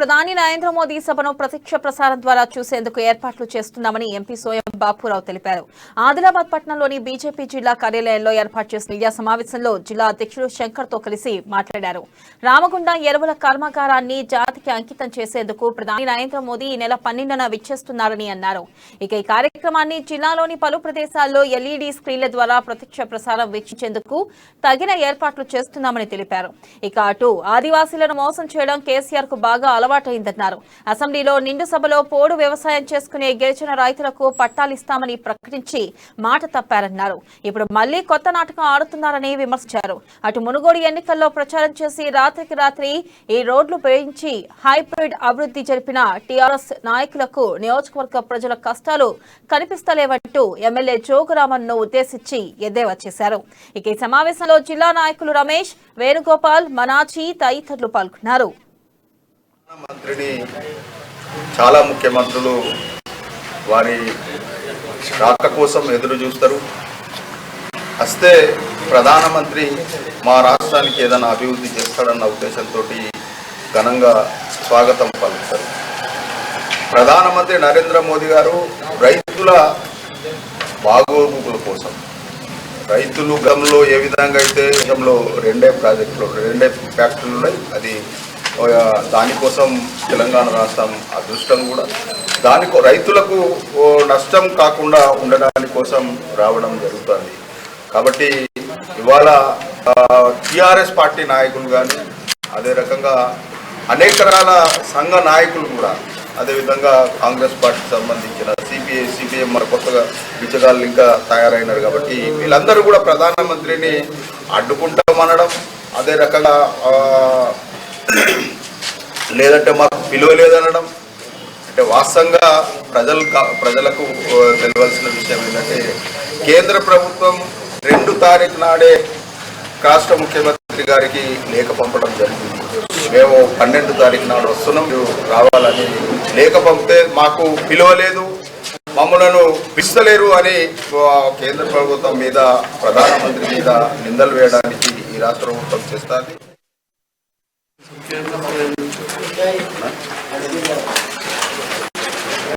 ప్రధాని నరేంద్ర మోదీ సభను ప్రత్యక్ష ప్రసారం ద్వారా చూసేందుకు ఏర్పాట్లు చేస్తున్నామని ఎంపీ సోయం బాపురావు తెలిపారు. ఆదిలాబాద్ పట్టణంలోని బీజేపీ జిల్లా కార్యాలయంలో ఏర్పాటు చేసిన మీడియా సమావేశంలో జిల్లా అధ్యక్షుడు శంకర్తో కలిసి మాట్లాడారు. రామగుండ ఎరువుల కర్మాగారాన్ని జాతికి అంకితం చేసేందుకు ప్రధాని నరేంద్ర మోదీ ఈ నెల పన్నెండున విచ్చేస్తున్నారని అన్నారు. ఇక ఈ కార్యక్రమాన్ని జిల్లాలోని పలు ప్రదేశాల్లో ఎల్ఈడీ స్క్రీన్ల ద్వారా ప్రత్యక్ష ప్రసారం వీక్షించేందుకు తగిన ఏర్పాట్లు చేస్తున్నామని తెలిపారు. ఇక అటు ఆదివాసీలను మోసం చేయడం కేసీఆర్కు బాగా అలవాటైందన్నారు. అసెంబ్లీలో నిండు సభలో పోడు వ్యవసాయం చేసుకునే గిరిజన రైతులకు పట్టాలిస్తామని ప్రకటించి మాట తప్పారన్నారు. ఇప్పుడు మళ్ళీ కొత్త నాటకం ఆడుతున్నారని విమర్శించారు. అటు మునుగోడు ఎన్నికల్లో ప్రచారం చేసి రాత్రికి రాత్రి ఈ రోడ్లు పేయించి హైబ్రిడ్ అభివృద్ధి జరిపిన టీఆర్ఎస్ నాయకులకు నియోజకవర్గ ప్రజల కష్టాలు కనిపిస్తలేవంటూ ఎమ్మెల్యే జోగురామన్ను ఉద్దేశించి ఎద్దేవా చేశారు. ఇక ఈ సమావేశంలో జిల్లా నాయకులు రమేష్ వేణుగోపాల్ మనాచి తదితరులు పాల్గొన్నారు. మంత్రిని చాలా ముఖ్యమంత్రులు వారి రాక కోసం ఎదురు చూస్తారు. వస్తే ప్రధానమంత్రి మా రాష్ట్రానికి ఏదైనా అభివృద్ధి చేస్తాడన్న ఉద్దేశంతో ఘనంగా స్వాగతం పలుకుతారు. ప్రధానమంత్రి నరేంద్ర మోదీ గారు రైతుల బాగోగుల కోసం రైతులు గతంలో ఏ విధంగా అయితే గతంలో రెండే ప్రాజెక్టులు రెండే ఫ్యాక్టరీలు ఉన్నాయి. అది దానికోసం తెలంగాణ రాష్ట్రం అదృష్టం కూడా. దానికో రైతులకు నష్టం కాకుండా ఉండడాని కోసం రావడం జరుగుతుంది. కాబట్టి ఇవాళ టీఆర్ఎస్ పార్టీ నాయకులు కానీ అదే రకంగా అనేక రకాల సంఘ నాయకులు కూడా అదేవిధంగా కాంగ్రెస్ పార్టీకి సంబంధించిన సిపిఐ సిపిఎం మరి కొత్తగా బిచ్చగాళ్ళు ఇంకా తయారైనారు కాబట్టి వీళ్ళందరూ కూడా ప్రధానమంత్రిని అడ్డుకుంటామనడం అదే రకంగా లేదంటే మాకు విలువ లేదనడం. అంటే వాస్తవంగా ప్రజలు ప్రజలకు ఆ, తెలియాల్సిన విషయం ఏంటంటే కేంద్ర ప్రభుత్వం రెండు తారీఖు నాడే రాష్ట్ర ముఖ్యమంత్రి గారికి లేఖ పంపడం జరిగింది. మేము పన్నెండు తారీఖు నాడు వస్తున్నాం. రావాలని లేఖ పంపితే మాకు విలువ లేదు. మమ్మలను పిలుస్తలేరు అని కేంద్ర ప్రభుత్వం మీద ప్రధానమంత్రి మీద నిందలు వేయడానికి ఈ రాష్ట్ర ప్రభుత్వం చేస్తుంది. today.